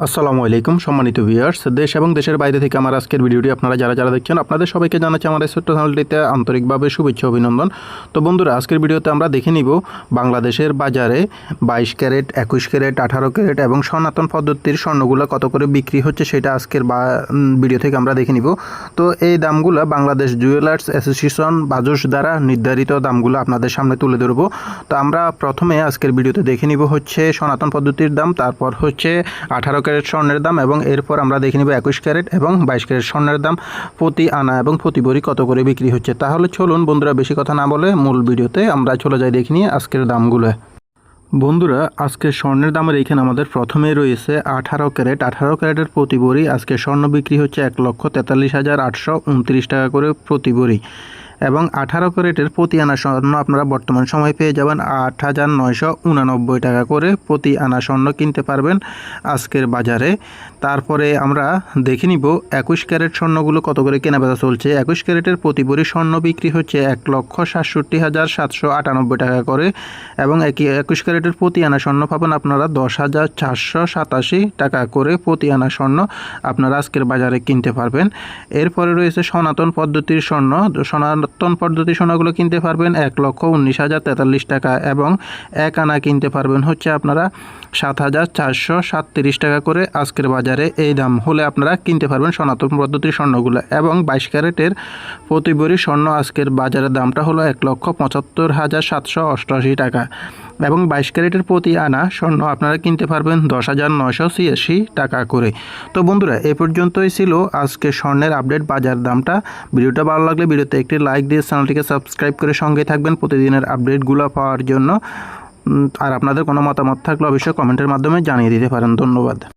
আসসালামু আলাইকুম, সম্মানিত ভিউয়ার্স দেশ এবং দেশের বাইরে থেকে আমার আজকের ভিডিওটি আপনারা যারা যারা দেখছেন, আপনাদের সবাইকে জানাচ্ছি আমার এই ছোট্ট চ্যানেলটিতে আন্তরিকভাবে শুভেচ্ছা, অভিনন্দন। তো বন্ধুরা, আজকের ভিডিওতে আমরা দেখে নিব বাংলাদেশের বাজারে বাইশ ক্যারেট, একুশ ক্যারেট, আঠারো ক্যারেট এবং সনাতন পদ্ধতির স্বর্ণগুলো কত করে বিক্রি হচ্ছে সেটা আজকের ভিডিও থেকে আমরা দেখে নিব। তো এই দামগুলো বাংলাদেশ জুয়েলার্স অ্যাসোসিয়েশন বাজস দ্বারা নির্ধারিত দামগুলো আপনাদের সামনে তুলে ধরবো। তো আমরা প্রথমে আজকের ভিডিওতে দেখে নিব হচ্ছে সনাতন পদ্ধতির দাম, তারপর হচ্ছে আঠারো ক্যারেট স্বর্ণের দাম এবং এরপর আমরা দেখে নিব একুশ ক্যারেট এবং বাইশ ক্যারেট স্বর্ণের দাম। প্রতি আনা এবং প্রতি বড়ি কত করে বিক্রি হচ্ছে? তাহলে চলুন বন্ধুরা বেশি কথা না বলে মূল ভিডিওতে আমরা চলে যাই দেখে নিয়ে আজকের দামগুলো। বন্ধুরা, আজকে স্বর্ণের দামের এইখানে আমাদের প্রথমে রয়েছে আঠারো ক্যারেট। আঠারো ক্যারেটের প্রতি বড়ি আজকে স্বর্ণ বিক্রি হচ্ছে এক লক্ষ তেতাল্লিশ হাজার আটশো উনত্রিশ টাকা করে প্রতি বড়ি। এবং আঠারো ক্যারেটের প্রতি আনা স্বর্ণ আপনারা বর্তমান সময় পেয়ে যাবেন আট হাজার নয়শো উনানব্বই টাকা করে প্রতি আনা স্বর্ণ কিনতে পারবেন আজকের বাজারে। তারপরে আমরা দেখে নিব একুশ ক্যারেট স্বর্ণগুলো কত করে কেনাবেচা চলছে। একুশ ক্যারেটের প্রতি বড়ি স্বর্ণ বিক্রি হচ্ছে এক লক্ষ সাতষট্টি হাজার সাতশো আটানব্বই টাকা করে এবং একই একুশ ক্যারেটের প্রতি আনা স্বর্ণ পাবেন আপনারা দশ হাজার চারশো সাতাশি টাকা করে প্রতি আনা স্বর্ণ আপনারা আজকের বাজারে কিনতে পারবেন। এরপরে রয়েছে সনাতন পদ্ধতির স্বর্ণ। সনাতন পদ্ধতির স্বর্ণগুলো কিনতে পারবেন এক লক্ষ উনিশ হাজার তেতাল্লিশ টাকা এবং এক আনা কিনতে পারবেন হচ্ছে আপনারা সাত হাজার চারশো সাতত্রিশ টাকা করে আজকের বাজারে এই দাম হলে আপনারা কিনতে পারবেন সনাতন পদ্ধতির স্বর্ণগুলো এবং বাইশ ক্যারেটের প্রতি ভরি স্বর্ণ আজকের বাজারের দামটা হলো এক লক্ষ পঁচাত্তর হাজার সাতশো অষ্টআশি টাকা এবং বাইশ ক্যারেটের প্রতি আনা স্বর্ণ আপনারা কিনতে পারবেন দশ হাজার নয়শো ছিয়াশি টাকা করে। তো বন্ধুরা, এ পর্যন্তই ছিল আজকে স্বর্ণের আপডেট বাজার দামটা। ভিডিওটা ভালো লাগলে ভিডিওতে একটি লাইক দিয়ে চ্যানেলটিকে সাবস্ক্রাইব করে সঙ্গে থাকবেন। প্রতিদিনের আপডেটগুলো পাওয়ার জন্য। আর আপনাদের কোনো মতামত থাকলে অবশ্যই কমেন্টের মাধ্যমে জানিয়ে দিতে পারেন। ধন্যবাদ।